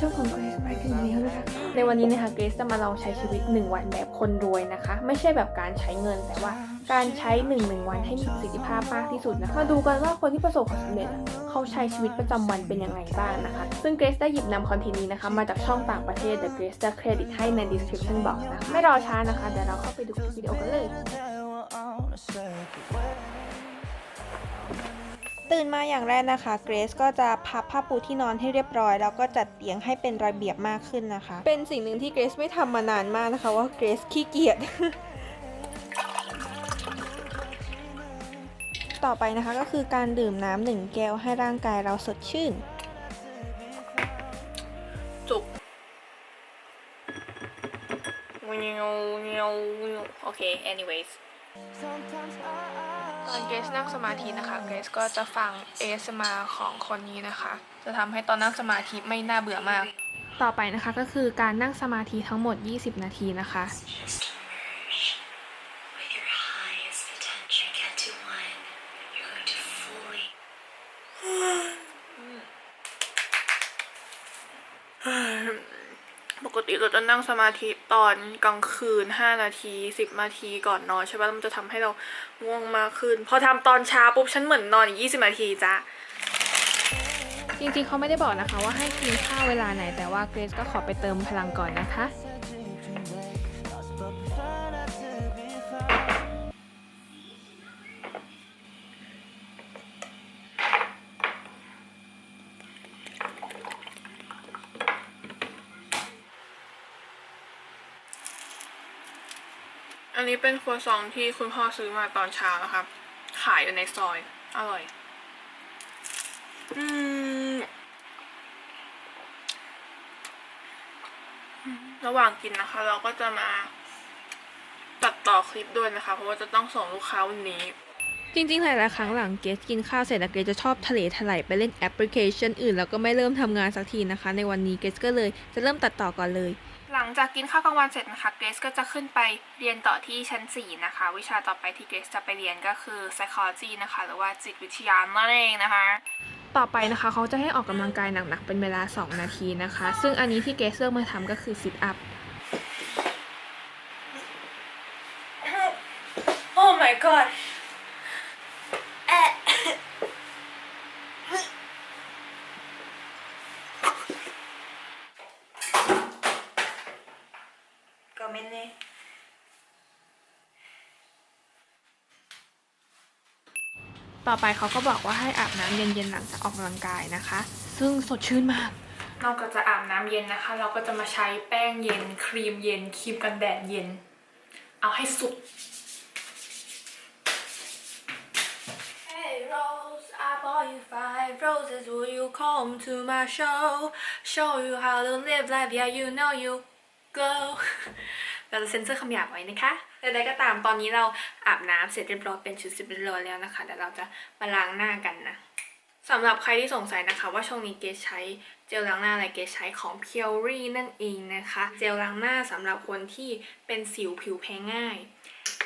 ค่ะทุกคนขอบสู่ช่องของ Grace by g r e e นะคะในวันนี้นะคะ Grace จะมาลองใช้ชีวิต 1 วันแบบคนรวยนะคะ ไม่ใช่แบบการใช้เงินแต่ว่าการใช้1 1วันให้มีประสิทธิภาพมากที่สุดนะคะมาดูกันว่าคนที่ประสบความสำเร็จเขาใช้ชีวิตประจำวันเป็นยังไงบ้างนะคะ ซึ่ง Grace ได้หยิบนำคอนเทนต์นี้นะคะ มาจากช่องต่างประเทศเดี๋ยว Grace จะเครดิตให้ใน description box นะคะไม่รอช้านะคะเดี๋ยวเราเข้าไปดูคลิปวิดีโอกันเลย ตื่นมาอย่างแรกนะคะเกรซก็จะพับผ้าปูที่นอนให้เรียบร้อย แล้วก็จัดเตียงให้เป็นระเบียบมากขึ้นนะคะ เป็นสิ่งหนึ่งที่เกรซไม่ทำมานานมากนะคะว่าเกรซขี้เกียจต่อไปนะคะก็คือการดื่มน้ำหนึ่งแก้วให้ร่างกายเราสดชื่น จุกโอเค anyways ตอนเกรซนั่งสมาธินะคะ เกรซก็จะฟังเอสมาของคนนี้นะคะ จะทำให้ตอนนั่งสมาธิไม่น่าเบื่อมาก ต่อไปนะคะก็คือการนั่งสมาธิทั้งหมด 20 นาทีนะคะ ติเราจะนั่งสมาธิตอนกลางคืน 5 นาที 10 นาทีก่อนนอนใช่ปะแล้วมันจะทำให้เราง่วงมากขึ้น พอทำตอนเช้าปุ๊บฉันเหมือนนอนอีก20 นาทีจ้ะจริงๆเขาไม่ได้บอกนะคะว่าให้กินข้าวเวลาไหนแต่ว่าเกรซก็ขอไปเติมพลังก่อนนะคะ เป็นครัวซองที่คุณพ่อซื้อมาตอนเช้านะครับ ขายอยู่ในซอย อร่อย อืม ระหว่างกินนะคะ เราก็จะมาตัดต่อคลิปด้วยนะคะ เพราะว่าจะต้องส่งลูกค้าวันนี้ จริงๆ หลายๆครั้งหลังเกสกินข้าวเสร็จนะเกสจะชอบทะเลถลายไปเล่นแอปพลิเคชันอื่น แล้วก็ไม่เริ่มทำงานสักทีนะคะ ในวันนี้เกสก็เลยจะเริ่มตัดต่อก่อนเลย หลังจากกินข้าวกลางวันเสร็จนะคะเกรซก็จะขึ้นไปเรียนต่อที่ชั้น 4 นะคะ วิชาต่อไปที่เกรซจะไปเรียนก็คือ psychology นะคะ หรือว่าจิตวิทยานั่นเองนะคะ ต่อไปนะคะเขาจะให้ออกกำลังกายหนักๆ เป็นเวลา 2 นาทีนะคะ ซึ่งอันนี้ที่เกรซเลือกมาทำก็คือ sit up Oh my god. many ๆ ต่อไปเขาก็บอกว่าให้อาบน้ำเย็นๆหลังจากออกกำลังกายนะคะ ซึ่งสดชื่นมากนอกจากจะอาบน้ำเย็นนะคะ เราก็จะมาใช้แป้งเย็น ครีมเย็นครีมกันแดดเย็น เอาให้สุด five roses. Will you come to my show? Show you how to live life, yeah, you know you. Go เราจะเซ็นเซอร์คำหยาบไว้นะคะใดๆก็ตามตอนนี้เราอาบน้ำเสร็จเรียบร้อยเป็นชุดสิบเรียบร้อยแล้วนะคะเดี๋ยวเราจะมาล้างหน้ากันนะสำหรับใครที่สงสัยนะคะ ว่าช่วงนี้เกใช้เจลล้างหน้าอะไรเกใช้ของ p u r e นั่นเองนะคะ เจลล้างหน้าสำหรับคนที่เป็นสิวผิวแพ้ง่าย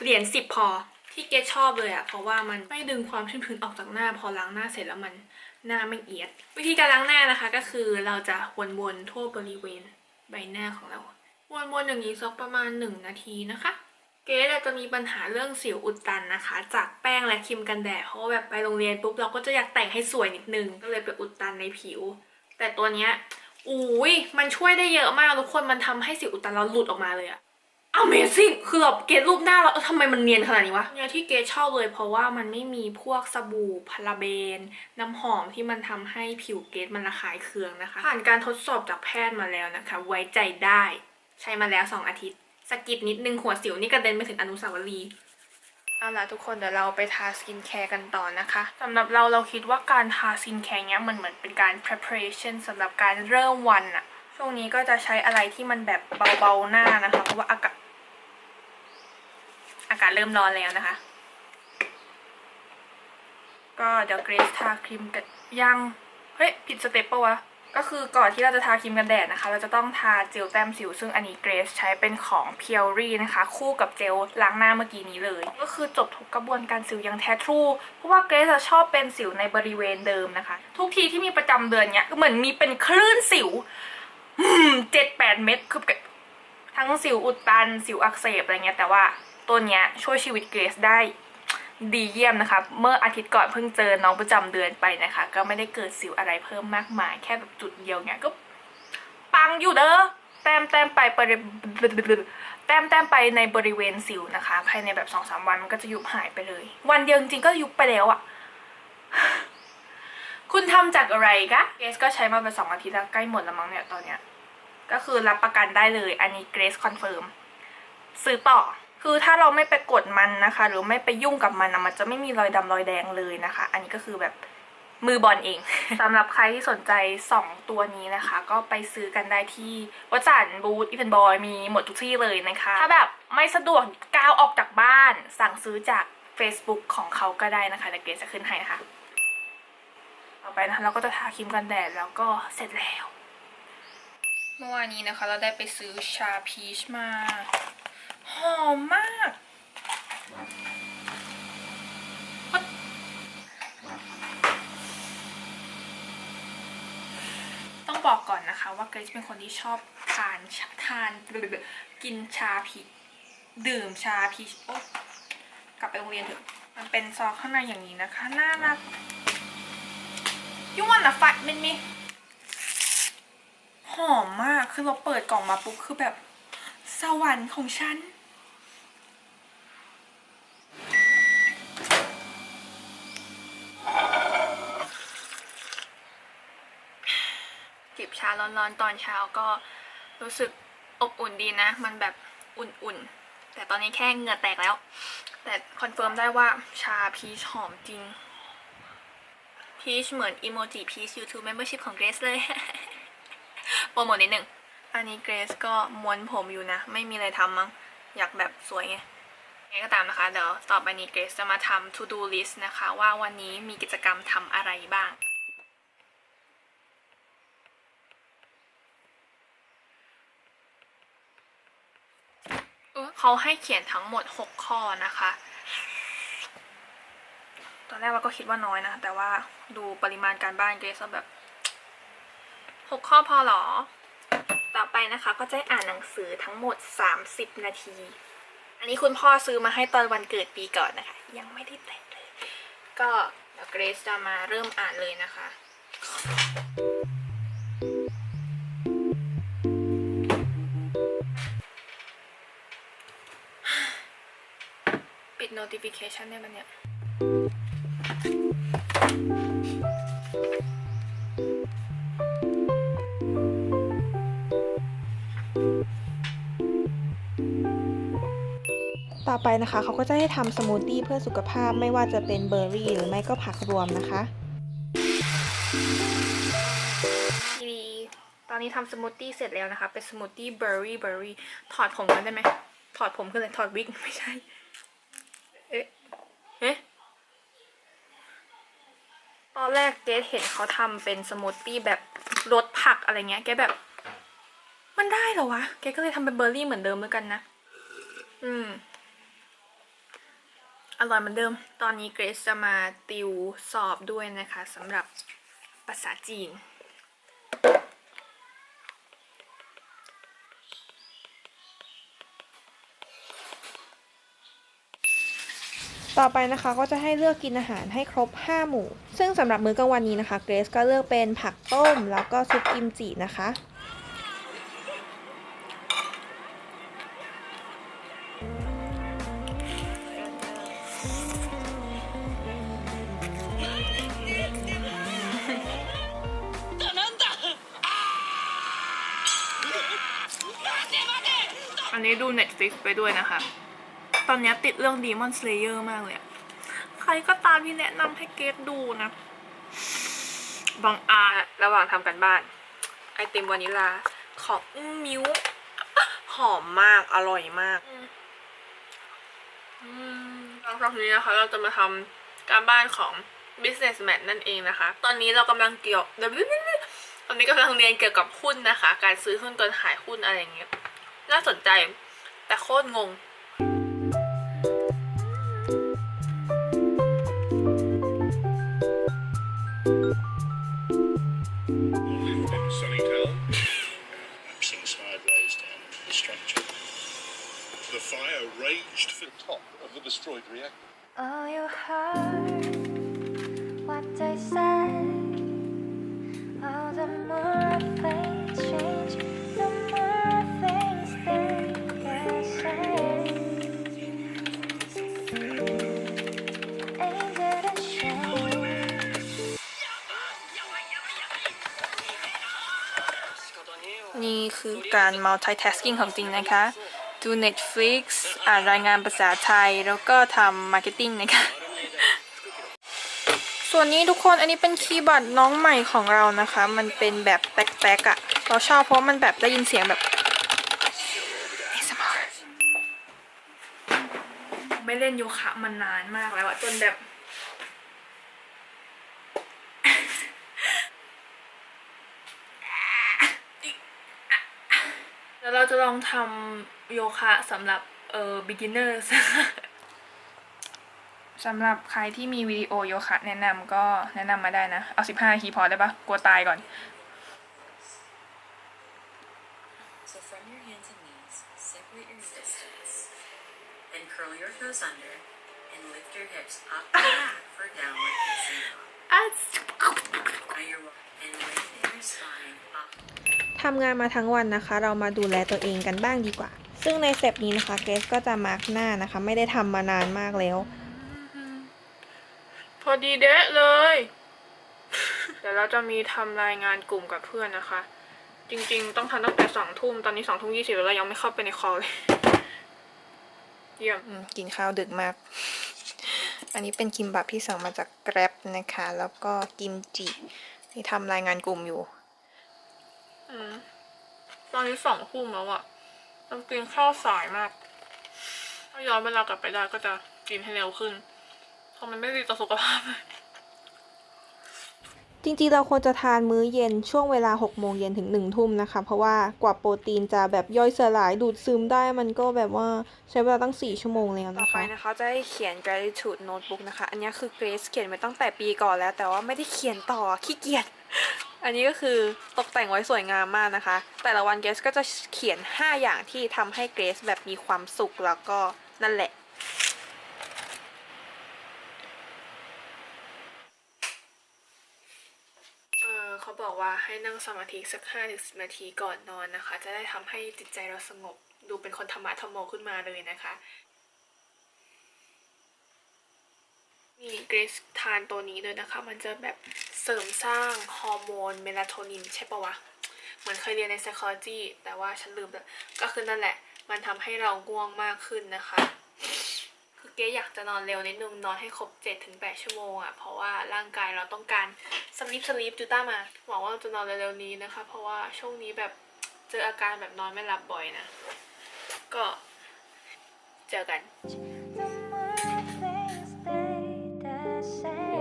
เหรียญสิบพอที่เกชอบเลยอะเพราะว่ามันไม่ดึงความชื้นๆออกจากหน้า พอล้างหน้าเสร็จแล้วมันหน้าไม่เอียด วิธีการล้างหน้านะคะก็คือเราจะวนๆทั่วบริเวณใบหน้าของเรา วนๆอย่างนี้สักประมาณ 1 นาทีนะคะ เกสอาจะมีปัญหาเรื่องสิวอุดตันนะคะ จากแป้งและครีมกันแดดเพราะแบบไปโรงเรียนปุ๊บเราก็จะอยากแต่งให้สวยนิดนึง ก็เลยไปอุดตันในผิว แต่ตัวเนี้ยอุ้ยมันช่วยได้เยอะมากทุกคนมันทำให้สิวอุดตันเราหลุดออกมาเลยอะ Amazing คือแบบเกรดรูปหน้าเราเออทำไมมันเนียนขนาดนี้วะเนี่ยที่เกรดชอบเลยเพราะว่ามันไม่มีพวกสบู่พาราเบน น้ำหอมที่มันทำให้ผิวเกรดมันระคายเคืองนะคะ ผ่านการทดสอบจากแพทย์มาแล้วนะคะ ไว้ใจได้ ใช้มาแล้ว 2 อาทิตย์สกิดนิดนึงหัวสิวนี่กระเด็นไปถึงอนุสาวรีย์เอาล่ะทุกคนเดี๋ยวเราไปทาสกินแคร์กันต่อนะคะสำหรับเราเราคิดว่าการทาสกินแคร์เนี้ยมันเหมือนเป็นการ preparation สำหรับการเริ่มวันอะช่วงนี้ก็จะใช้อะไรที่มันแบบเบาๆหน้านะคะ เพราะว่าอากาศอากาศเริ่มร้อนแล้วนะคะ ก็เดี๋ยวเกรซทาครีมกันยัง เฮ้ย ผิดสเต็ปปะวะ ก็คือก่อนที่เราจะทาครีมกันแดดนะคะ เราจะต้องทาเจลแต้มสิว ซึ่งอันนี้เกรซใช้เป็นของ p u r e นะคะ คู่กับเจลล้างหน้าเมื่อกี้นี้เลย ก็คือจบทุกกระบวนการสิวอย่างแท้ทรูเพราะว่าเกรซจะชอบเป็นสิวในบริเวณเดิมนะคะ ทุกทีที่มีประจำเดือนเนี้ยเหมือนมีเป็นคลื่นสิวเจ็ดแปดเม็ดคือแบบทั้งสิวอุดตันสิวอักเสบอะไรเงี้ยแต่ว่าตัวเนี้ยช่วยชีวิตเกรซได้ ดีเยี่ยมนะคะ เมื่ออาทิตย์ก่อนเพิ่งเจอน้องประจำเดือนไปนะคะ ก็ไม่ได้เกิดสิวอะไรเพิ่มมากมาย แค่แบบจุดเดียวเนี่ยก็ปังอยู่เด้อแต้มแต้มไปบริแต้มแต้มไปในบริเวณสิวนะคะ ภายในแบบสองสามวันมันก็จะยุบหายไปเลย วันเดียวจริงก็ยุบไปแล้วอะคุณทำจากอะไรกะเกรซก็ใช้มาเป็นสองอาทิตย์แล้วใกล้หมดแล้วมั้งเนี่ยตอนเนี้ย ก็คือรับประกันได้เลย อันนี้เกรซคอนเฟิร์มซื้อต่อ คือถ้าเราไม่ไปกดมันนะคะ หรือไม่ไปยุ่งกับมันนะมันจะไม่มีรอยดำรอยแดงเลยนะคะ อันนี้ก็คือแบบมือบอลเอง สำหรับใครที่สนใจ 2 ตัวนี้นะคะ ก็ไปซื้อกันได้ที่วัจันบูธอีเวนบอยมีหมดทุกที่เลยนะคะ ถ้าแบบไม่สะดวกก้าวออกจากบ้าน สั่งซื้อจาก Facebook ของเขาก็ได้นะคะเดี๋ยวเกรซจะขึ้นให้นะคะต่อไปนะคะเราก็จะทาครีมกันแดดแล้วก็เสร็จแล้ว เมื่อวานนี้นะคะ เราได้ไปซื้อชาพีชมา หอมมาก ต้องบอกก่อนนะคะว่าเกรซเป็นคนที่ชอบทานชาทานกินชาพีชดื่มชาพีชโอ๊กลับไปโรงเรียนเถอะมันเป็นซองข้างในอย่างนี้นะคะ น่ารักยุ่วันนะฟัดมันมีหอมมาก คือเราเปิดกล่องมาปุ๊บคือแบบ สวรรค์ของฉัน จิบชาร้อนๆ ตอนเช้าก็รู้สึกอบอุ่นดีนะ มันแบบอุ่นๆ แต่ตอนนี้แค่เหงื่อแตกแล้ว แต่คอนเฟิร์มได้ว่าชาพีชหอมจริง พีชเหมือนอีโมจิพีช YouTube Membership ของเกรซเลย โปรโมทนิดนึง อันนี้เกรซก็ม้วนผมอยู่นะ ไม่มีอะไรทำมั้ง อยากแบบสวยไงไงก็ตามนะคะ เดี๋ยวต่อไปนี้เกรซจะมาทำ to do list นะคะ ว่าวันนี้มีกิจกรรมทำอะไรบ้าง เขาให้เขียนทั้งหมด 6 ข้อนะคะ ตอนแรกเราก็คิดว่าน้อยนะ แต่ว่าดูปริมาณการบ้านเกรซแบบ 6 ข้อพอหรอ ต่อไปนะคะก็จะอ่านหนังสือทั้งหมด 30 นาที อันนี้คุณพ่อซื้อมาให้ตอนวันเกิดปีก่อนนะคะ ยังไม่ได้แต่งเลย ก็เดี๋ยวเกรซจะมาเริ่มอ่านเลยนะคะ notification ได้ไหมเนี่ย ต่อไปนะคะเขาก็จะให้ทำสมูทตี้เพื่อสุขภาพไม่ว่าจะเป็นเบอร์รี่หรือไม่ก็ผักรวมนะคะทีนี้ตอนนี้ทำสมูทตี้เสร็จแล้วนะคะ เป็นสมูทตี้เบอร์รี่เบอร์รี่ถอดผมกันได้ไหมถอดผมคืออะไรถอดวิกไม่ใช่ เอ๊ะ เอ๊ะ ตอนแรกเกดเห็นเขาทำเป็นสมูทตี้แบบรสผักอะไรเงี้ยแกแบบ มันได้เหรอวะแกก็เลยทำเป็นเบอร์รี่เหมือนเดิมแล้วกันนะ อืม อร่อยเหมือนเดิม ตอนนี้เกรซจะมาติวสอบด้วยนะคะสำหรับภาษาจีน ต่อไปนะคะก็จะให้เลือกกินอาหารให้ครบ 5 หมู่ ซึ่งสำหรับมื้อกลางวันนี้นะคะเกรซก็เลือกเป็นผักต้ม แล้วก็ซุปกิมจินะคะ อันนี้ดู Netflix ไปด้วยนะคะ ตอนนี้ติดเรื่อง Demon Slayer มากเลยอะใครก็ตามที่แนะนำให้เกดดูนะ บางอาจระหว่างทำกันบ้าน ไอติมวานิลา ของอื้อมิวหอมมาก อร่อยมากหลังจากนี้นะคะ เราจะมาทำการบ้านของ businessman นั่นเองนะคะ ตอนนี้เรากำลังเกี่ยวตอนนี้กำลังเรียนเกี่ยวกับหุ้นนะคะ การซื้อหุ้นการขายหุ้นอะไรอย่างเงี้ย น่าสนใจ แต่โคตรงง fire raged for the top of the destroyed reactor. Oh, you heard what they said. Oh, the more things change, the more things they can say. Ain't it a shame? นี่คือการ multitasking ของจริงนะคะ ดู Netflix อ่านรายงานภาษาไทย แล้วก็ทำมาเก็ตติ้งนะคะ ส่วนนี้ทุกคนอันนี้เป็นคีย์บอร์ดน้องใหม่ของเรานะคะ มันเป็นแบบแป๊กๆอะ่ะ เราชอบเพราะมันแบบได้ยินเสียงแบบไม่เล่นโยคะมานานมากแล้วอะจนแบบ แล้วเราจะลองทำโยคะสำหรับเอ่อ beginners สำหรับใครที่มีวิดีโอโยคะแนะนำก็แนะนำมาได้นะ เอา15นาทีพอได้ปะกลัวตายก่อน So from your hands and knees, separate your intestines. Then curl your toes under and lift your hips up and back for downward facing dog. Now you're and lengthen your spine up ทำงานมาทั้งวันนะคะ เรามาดูแลตัวเองกันบ้างดีกว่า ซึ่งในสเต็ปนี้นะคะเกรซก็จะมาร์กหน้านะคะ ไม่ได้ทำมานานมากแล้ว พอดีเดะเลย เดี๋ยวเราจะมีทำรายงานกลุ่มกับเพื่อนนะคะ จริงๆ ต้องทำตั้งแต่สองทุ่มตอนนี้สองทุ่มยี่สิบแล้วเรายังไม่เข้าไปในคอลเลย เยี่ยมกินข้าวดึกมาก อันนี้เป็นคิมบับที่สั่งมาจากแกร็บนะคะ แล้วก็กิมจิที่ทำรายงานกลุ่มอยู่อตอนนี้สองทุ่มแล้วอะต้องกินข้าวสายมาก ถ้าย้อนเวลากลับไปได้ก็จะกินให้เร็วขึ้น เพราะมันไม่ดีต่อสุขภาพ จริงๆ เราควรจะทานมื้อเย็นช่วงเวลา 6 โมงเย็นถึง 1 ทุ่มนะคะ เพราะว่ากว่าโปรตีนจะแบบย่อยสลายดูดซึมได้มันก็แบบว่าใช้เวลาตั้ง 4 ชั่วโมงแล้วนะคะ ต่อไปนะคะจะให้เขียน gratitude notebook นะคะ อันนี้คือ Grace เขียนไปตั้งแต่ปีก่อนแล้ว แต่ว่าไม่ได้เขียนต่อขี้เกียจ อันนี้ก็คือตกแต่งไว้สวยงามมากนะคะ แต่ละวัน Grace ก็จะเขียน 5 อย่างที่ทำให้ Grace แบบมีความสุขแล้วก็นั่นแหละ เออเขาบอก ว่าให้นั่งสมาธิสักห้าสิบนาทีก่อนนอนนะคะ จะได้ทำให้จิตใจเราสงบ ดูเป็นคนธรรมะธรรมโมขึ้นมาเลยนะคะนี่เกรซทานตัวนี้เลยนะคะ มันจะแบบเสริมสร้างฮอร์โมนเมลาโทนินใช่ปะวะ เหมือนเคยเรียนใน psychology แต่ว่าฉันลืมแล้วก็คือนั่นแหละ มันทำให้เราง่วงมากขึ้นนะคะ เก๊อยากจะนอนเร็วนิดนึงนอนให้ครบ7ถึง8ชั่วโมงอะ่ะเพราะว่าร่างกายเราต้องการสลิปสลิปจูต้ามาหวังว่าจะนอนเร็วๆนี้นะคะ เพราะว่าช่วงนี้แบบเจออาการแบบนอนไม่หลับบ่อยนะ ก็เจอกัน The more things stay the same.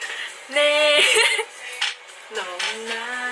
เราจะ